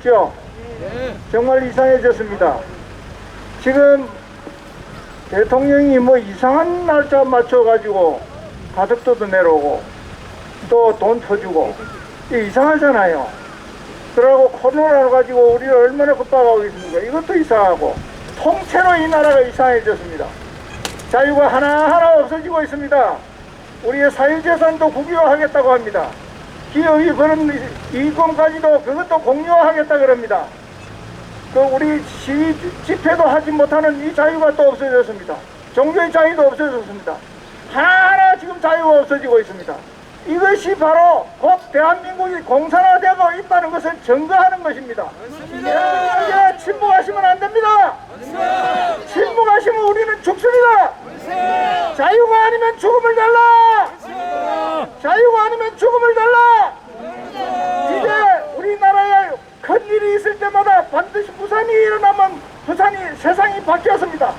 죠 정말 이상해졌습니다. 지금 대통령이 뭐 이상한 날짜 맞춰가지고 가덕도도 내려오고 또 돈 터주고 이상하잖아요. 그러고 코로나로 가지고 우리를 얼마나 급박하고 있습니까? 이것도 이상하고 통째로 이 나라가 이상해졌습니다. 자유가 하나하나 없어지고 있습니다. 우리의 사유재산도 국유화하겠다고 합니다. 기업이 버는 이권까지도 그것도 공유화하겠다 그럽니다. 그 우리 시위 집회도 하지 못하는 이 자유가 또 없어졌습니다. 종교의 자유도 없어졌습니다. 하나하나 지금 자유가 없어지고 있습니다. 이것이 바로 곧 대한민국이 공산화되고 있다는 것을 증거하는 것입니다. 여러분 침묵하시면 안 됩니다. 침묵하시면 우리는 죽습니다. 자유가 아니면 죽음을 달라. 자유가 아니면 죽음을 달라. 이제 우리나라에 큰 일이 있을 때마다 반드시 부산이 일어나면 부산이 세상이 바뀌었습니다.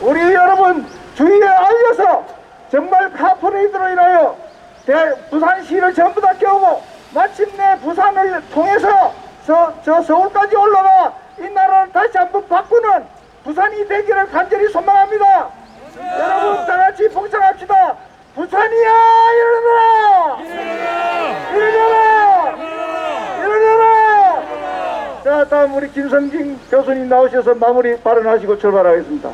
우리 여러분 주위에 알려서 정말 카퍼레이드로 인하여 대, 부산시를 전부 다 깨우고 마침내 부산을 통해서 저, 저 서울까지 올라가 이 나라를 다시 한번 바꾸는 부산이 되기를 간절히 소망합니다. 여러분 다 같이 봉창합시다. 부산이야 일어나라! 일어나라! 일어나라! 자 다음 우리 김성진 교수님 나오셔서 마무리 발언하시고 출발하겠습니다.